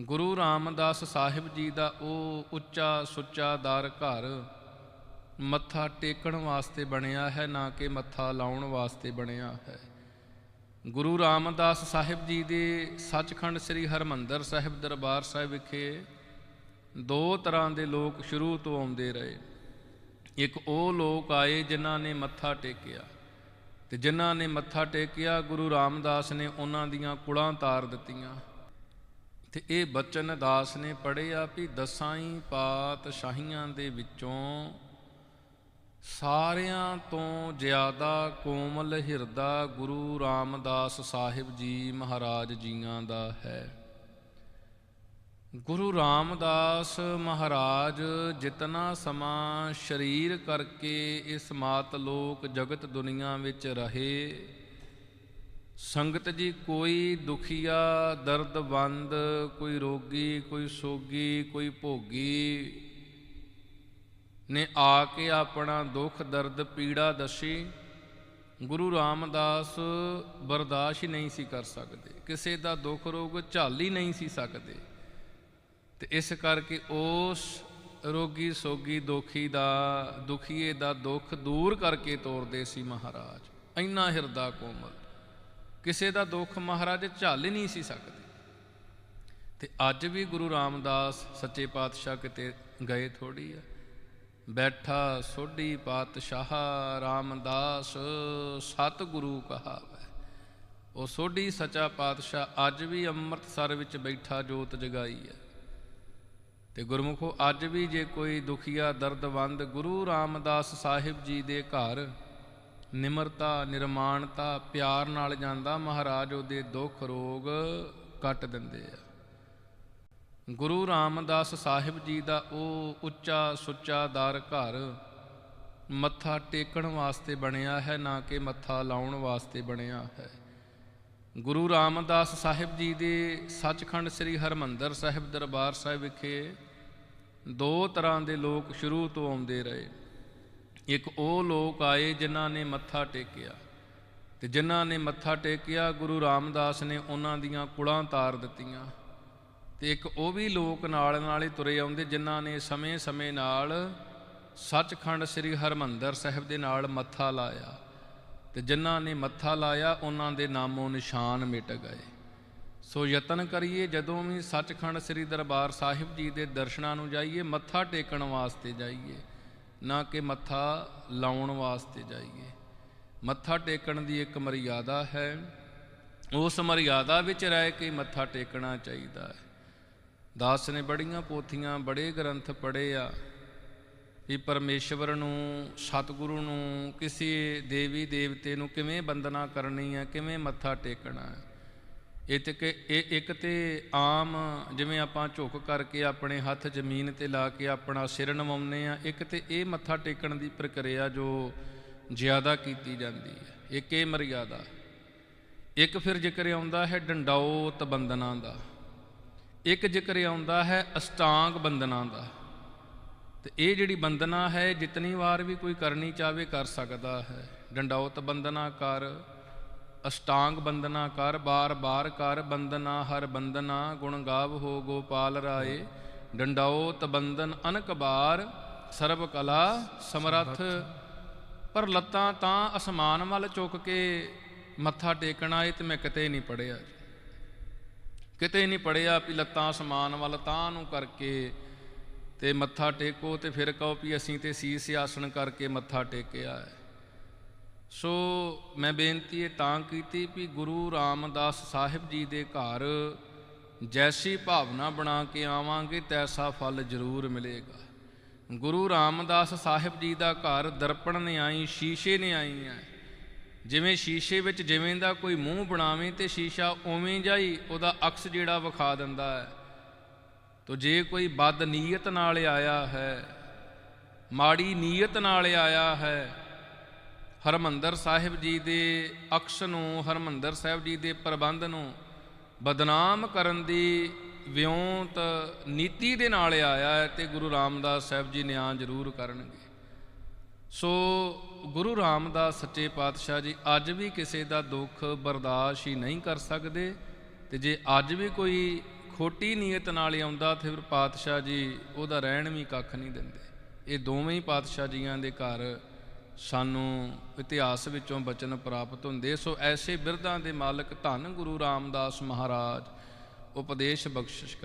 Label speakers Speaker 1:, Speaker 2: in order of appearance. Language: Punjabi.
Speaker 1: ਗੁਰੂ ਰਾਮਦਾਸ ਸਾਹਿਬ ਜੀ ਦਾ ਉਹ ਉੱਚਾ ਸੁੱਚਾ ਦਰ ਘਰ ਮੱਥਾ ਟੇਕਣ ਵਾਸਤੇ ਬਣਿਆ ਹੈ, ਨਾ ਕਿ ਮੱਥਾ ਲਾਉਣ ਵਾਸਤੇ ਬਣਿਆ ਹੈ। ਗੁਰੂ ਰਾਮਦਾਸ ਸਾਹਿਬ ਜੀ ਦੇ ਸੱਚਖੰਡ ਸ੍ਰੀ ਹਰਮੰਦਰ ਸਾਹਿਬ ਦਰਬਾਰ ਸਾਹਿਬ ਵਿਖੇ ਦੋ ਤਰ੍ਹਾਂ ਦੇ ਲੋਕ ਸ਼ੁਰੂ ਤੋਂ ਆਉਂਦੇ ਰਹੇ। ਇੱਕ ਉਹ ਲੋਕ ਆਏ ਜਿਨ੍ਹਾਂ ਨੇ ਮੱਥਾ ਟੇਕਿਆ ਤੇ ਜਿਨ੍ਹਾਂ ਨੇ ਮੱਥਾ ਟੇਕਿਆ, ਗੁਰੂ ਰਾਮਦਾਸ ਨੇ ਉਹਨਾਂ ਦੀਆਂ ਕੁਲਾਂ ਤਾਰ ਦਿੱਤੀਆਂ। ਤੇ ਇਹ ਬਚਨ ਦਾਸ ਨੇ ਪੜਿਆ ਵੀ ਦਸਾਂ ਹੀ ਪਾਤਸ਼ਾਹੀਆਂ ਦੇ ਵਿੱਚੋਂ ਸਾਰਿਆਂ ਤੋਂ ਜ਼ਿਆਦਾ ਕੋਮਲ ਹਿਰਦਾ ਗੁਰੂ ਰਾਮਦਾਸ ਸਾਹਿਬ ਜੀ ਮਹਾਰਾਜ ਜੀਆਂ ਦਾ ਹੈ। ਗੁਰੂ ਰਾਮਦਾਸ ਮਹਾਰਾਜ ਜਿਤਨਾ ਸਮਾਂ ਸ਼ਰੀਰ ਕਰਕੇ ਇਸ ਮਾਤ ਲੋਕ ਜਗਤ ਦੁਨੀਆ ਵਿੱਚ ਰਹੇ ਸੰਗਤ ਜੀ ਕੋਈ ਦੁਖੀਆ ਦਰਦਵੰਦ ਕੋਈ ਰੋਗੀ, ਕੋਈ ਸੋਗੀ, ਕੋਈ ਭੋਗੀ ਨੇ ਆ ਕੇ ਆਪਣਾ ਦੁੱਖ, ਦਰਦ, ਪੀੜਾ ਦੱਸੀ, ਗੁਰੂ ਰਾਮਦਾਸ ਬਰਦਾਸ਼ਤ ਹੀ ਨਹੀਂ ਸੀ ਕਰ ਸਕਦੇ। ਕਿਸੇ ਦਾ ਦੁੱਖ, ਰੋਗ ਝੱਲ ਹੀ ਨਹੀਂ ਸੀ ਸਕਦੇ। ਤੇ ਇਸ ਕਰਕੇ ਉਸ ਰੋਗੀ, ਸੋਗੀ, ਦੁਖੀ ਦਾ, ਦੁਖੀਏ ਦਾ ਦੁੱਖ ਦੂਰ ਕਰਕੇ ਤੋਰਦੇ ਸੀ ਮਹਾਰਾਜ। ਇੰਨਾ ਹਿਰਦਾ ਕੋਮਲ। ਕਿਸੇ ਦਾ ਦੁੱਖ ਮਹਾਰਾਜ ਝੱਲ ਹੀ ਨਹੀਂ ਸੀ ਸਕਦੇ। ਤੇ ਅੱਜ ਵੀ ਗੁਰੂ ਰਾਮਦਾਸ ਸੱਚੇ ਪਾਤਸ਼ਾਹ ਕਿਤੇ ਗਏ ਥੋੜੀ ਆ। ਬੈਠਾ ਸੋਢੀ ਪਾਤਸ਼ਾਹ ਰਾਮਦਾਸ ਸਤਿਗੁਰੂ ਕਹਾਵੇ। ਉਹ ਸੋਢੀ ਸੱਚਾ ਪਾਤਸ਼ਾਹ ਅੱਜ ਵੀ ਅੰਮ੍ਰਿਤਸਰ ਵਿੱਚ ਬੈਠਾ ਜੋਤ ਜਗਾਈ ਹੈ ਤੇ ਗੁਰਮੁਖੋ, ਅੱਜ ਵੀ ਜੇ ਕੋਈ ਦੁਖੀਆ ਦਰਦਵੰਦ ਗੁਰੂ ਰਾਮਦਾਸ ਸਾਹਿਬ ਜੀ ਦੇ ਘਰ ਨਿਮਰਤਾ, ਨਿਰਮਾਣਤਾ, ਪਿਆਰ ਨਾਲ ਜਾਂਦਾ, ਮਹਾਰਾਜ ਉਹਦੇ ਦੁੱਖ ਰੋਗ ਕੱਟ ਦਿੰਦੇ ਆ। ਗੁਰੂ ਰਾਮਦਾਸ ਸਾਹਿਬ ਜੀ ਦਾ ਉਹ ਉੱਚਾ ਸੁੱਚਾ ਦਰ ਘਰ ਮੱਥਾ ਟੇਕਣ ਵਾਸਤੇ ਬਣਿਆ ਹੈ, ਨਾ ਕਿ ਮੱਥਾ ਲਾਉਣ ਵਾਸਤੇ ਬਣਿਆ ਹੈ। ਗੁਰੂ ਰਾਮਦਾਸ ਸਾਹਿਬ ਜੀ ਦੇ ਸੱਚਖੰਡ ਸ੍ਰੀ ਹਰਮੰਦਰ ਸਾਹਿਬ ਦਰਬਾਰ ਸਾਹਿਬ ਵਿਖੇ ਦੋ ਤਰ੍ਹਾਂ ਦੇ ਲੋਕ ਸ਼ੁਰੂ ਤੋਂ ਆਉਂਦੇ ਰਹੇ। ਇੱਕ ਉਹ ਲੋਕ ਆਏ ਜਿਨ੍ਹਾਂ ਨੇ ਮੱਥਾ ਟੇਕਿਆ। ਤੇ ਜਿਨ੍ਹਾਂ ਨੇ ਮੱਥਾ ਟੇਕਿਆ, ਗੁਰੂ ਰਾਮਦਾਸ ਨੇ ਉਹਨਾਂ ਦੀਆਂ ਕੁਲਾਂ ਤਾਰ ਦਿੱਤੀਆਂ। ਤੇ ਇੱਕ ਉਹ ਵੀ ਲੋਕ ਨਾਲ ਨਾਲ ਹੀ ਤੁਰੇ ਆਉਂਦੇ ਜਿਨ੍ਹਾਂ ਨੇ ਸਮੇਂ-ਸਮੇਂ ਨਾਲ ਸੱਚਖੰਡ ਸ੍ਰੀ ਹਰਮੰਦਰ ਸਾਹਿਬ ਦੇ ਨਾਲ ਮੱਥਾ ਲਾਇਆ। ਤੇ ਜਿਨ੍ਹਾਂ ਨੇ ਮੱਥਾ ਲਾਇਆ, ਉਹਨਾਂ ਦੇ ਨਾਮੋਂ ਨਿਸ਼ਾਨ ਮਿਟ ਗਏ। ਸੋ ਯਤਨ ਕਰੀਏ, ਜਦੋਂ ਵੀ ਸੱਚਖੰਡ ਸ੍ਰੀ ਦਰਬਾਰ ਸਾਹਿਬ ਜੀ ਦੇ ਦਰਸ਼ਨਾਂ ਨੂੰ ਜਾਈਏ, ਮੱਥਾ ਟੇਕਣ ਵਾਸਤੇ ਜਾਈਏ ਨਾ ਕਿ ਮੱਥਾ ਲਾਉਣ ਵਾਸਤੇ ਜਾਈਏ। ਮੱਥਾ ਟੇਕਣ ਦੀ ਇੱਕ ਮਰਿਆਦਾ ਹੈ। ਉਸ ਮਰਿਆਦਾ ਵਿੱਚ ਰਹਿ ਕੇ ਮੱਥਾ ਟੇਕਣਾ ਚਾਹੀਦਾ ਹੈ। ਦਾਸ ਨੇ ਬੜੀਆਂ ਪੋਥੀਆਂ, ਬੜੇ ਗ੍ਰੰਥ ਪੜ੍ਹੇ ਆ ਵੀ ਪਰਮੇਸ਼ਵਰ ਨੂੰ, ਸਤਿਗੁਰੂ ਨੂੰ, ਕਿਸੇ ਦੇਵੀ ਦੇਵਤੇ ਨੂੰ ਕਿਵੇਂ ਬੰਦਨਾ ਕਰਨੀ ਹੈ, ਕਿਵੇਂ ਮੱਥਾ ਟੇਕਣਾ ਹੈ। ਇਹ ਤੇ ਕਿ ਇਹ ਇੱਕ ਤੇ ਆਮ ਜਿਵੇਂ ਆਪਾਂ ਝੁਕ ਕਰਕੇ ਆਪਣੇ ਹੱਥ ਜ਼ਮੀਨ ਤੇ ਲਾ ਕੇ ਆਪਣਾ ਸਿਰ ਨਵਾਉਂਦੇ ਆ ਇੱਕ ਤੇ ਇਹ ਮੱਥਾ ਟੇਕਣ ਦੀ ਪ੍ਰਕਿਰਿਆ ਜੋ ਜ਼ਿਆਦਾ ਕੀਤੀ ਜਾਂਦੀ ਹੈ, ਇੱਕ ਇਹ ਮਰਿਆਦਾ। ਇੱਕ ਫਿਰ ਜ਼ਿਕਰ ਆਉਂਦਾ ਹੈ ਡੰਡਾਉਤ ਬੰਦਨਾ ਦਾ, ਇੱਕ ਜ਼ਿਕਰ ਆਉਂਦਾ ਹੈ ਅਸ਼ਟਾਂਗ ਬੰਦਨਾ ਦਾ। ਤੇ ਇਹ ਜਿਹੜੀ ਬੰਦਨਾ ਹੈ, ਜਿਤਨੀ ਵਾਰ ਵੀ ਕੋਈ ਕਰਨੀ ਚਾਵੇ ਕਰ ਸਕਦਾ ਹੈ। ਡੰਡਾਉਤ ਬੰਦਨਾ ਕਰ ਅਸ਼ਟਾਂਗ ਬੰਦਨਾ ਕਰ ਬਾਰ-ਬਾਰ ਕਰ ਬੰਦਨਾ ਹਰ ਬੰਦਨਾ ਗੁਣ ਗਾਵ ਹੋ ਗੋਪਾਲ ਰਾਏ। ਡੰਡਾਓ ਬੰਦਨ ਅਨਕ ਬਾਰ, ਸਰਬ ਕਲਾ ਸਮਰੱਥ। ਪਰ ਲੱਤਾਂ ਤਾਂ ਅਸਮਾਨ ਵੱਲ ਚੁੱਕ ਕੇ ਮੱਥਾ ਟੇਕਣਾ ਏ ਤੇ ਮੈਂ ਕਿਤੇ ਨਹੀਂ ਪੜਿਆ ਕਿਤੇ ਨਹੀਂ ਪੜਿਆ ਵੀ ਲੱਤਾਂ ਅਸਮਾਨ ਵੱਲ ਤਾਂ ਨੂੰ ਕਰਕੇ ਤੇ ਮੱਥਾ ਟੇਕੋ ਤੇ ਫਿਰ ਕਹੋ ਵੀ ਅਸੀਂ ਤੇ ਸੀਸ ਆਸਣ ਕਰਕੇ ਮੱਥਾ ਟੇਕਿਆ ਹੈ। ਸੋ ਮੈਂ ਬੇਨਤੀ ਇਹ ਤਾਂ ਕੀਤੀ ਵੀ ਗੁਰੂ ਰਾਮਦਾਸ ਸਾਹਿਬ ਜੀ ਦੇ ਘਰ ਜੈਸੀ ਭਾਵਨਾ ਬਣਾ ਕੇ ਆਵਾਂਗੇ, ਤੈਸਾ ਫਲ ਜ਼ਰੂਰ ਮਿਲੇਗਾ। ਗੁਰੂ ਰਾਮਦਾਸ ਸਾਹਿਬ ਜੀ ਦਾ ਘਰ ਦਰਪਣ ਨੇ ਆਈ, ਸ਼ੀਸ਼ੇ ਨੇ ਆਈ ਹੈ। ਜਿਵੇਂ ਸ਼ੀਸ਼ੇ ਵਿੱਚ ਜਿਵੇਂ ਦਾ ਕੋਈ ਮੂੰਹ ਬਣਾਵੇ ਤੇ ਸ਼ੀਸ਼ਾ ਉਵੇਂ ਜਾਈ ਉਹਦਾ ਅਕਸ ਜਿਹੜਾ ਵਿਖਾ ਦਿੰਦਾ ਹੈ। ਤੋ ਜੇ ਕੋਈ ਬਦ ਨੀਅਤ ਨਾਲ ਆਇਆ ਹੈ, ਮਾੜੀ ਨੀਅਤ ਨਾਲ ਆਇਆ ਹੈ ਹਰਮੰਦਰ ਸਾਹਿਬ ਜੀ ਦੇ ਅਕਸ ਨੂੰ, ਹਰਮੰਦਰ ਸਾਹਿਬ ਜੀ ਦੇ ਪ੍ਰਬੰਧ ਨੂੰ ਬਦਨਾਮ ਕਰਨ ਦੀ ਵਿਉਂਤ ਨੀਤੀ ਦੇ ਨਾਲ ਆਇਆ ਹੈ ਤੇ ਗੁਰੂ ਰਾਮਦਾਸ ਸਾਹਿਬ ਜੀ ਨਿਆਂ ਜ਼ਰੂਰ ਕਰਨਗੇ। ਸੋ ਗੁਰੂ ਰਾਮਦਾਸ ਸੱਚੇ ਪਾਤਸ਼ਾਹ ਜੀ, ਅੱਜ ਵੀ ਕਿਸੇ ਦਾ ਦੁੱਖ ਬਰਦਾਸ਼ਤ ਹੀ ਨਹੀਂ ਕਰ ਸਕਦੇ ਤੇ ਜੇ ਅੱਜ ਵੀ ਕੋਈ ਖੋਟੀ ਨੀਅਤ ਨਾਲ ਹੀ ਆਉਂਦਾ ਤੇ ਫਿਰ ਪਾਤਸ਼ਾਹ ਜੀ ਉਹਦਾ ਰਹਿਣ ਵੀ ਕੱਖ ਨਹੀਂ ਦਿੰਦੇ। ਇਹ ਦੋਵੇਂ ਹੀ ਪਾਤਸ਼ਾਹ ਜੀਆਂ ਦੇ ਘਰ ਸਾਨੂੰ ਇਤਿਹਾਸ ਵਿੱਚੋਂ ਬਚਨ ਪ੍ਰਾਪਤ ਹੁੰਦੇ। ਸੋ ਐਸੇ ਬਿਰਧਾਂ ਦੇ ਮਾਲਕ ਧੰਨ ਗੁਰੂ ਰਾਮਦਾਸ ਮਹਾਰਾਜ, ਉਪਦੇਸ਼ ਬਖਸ਼ਿਸ਼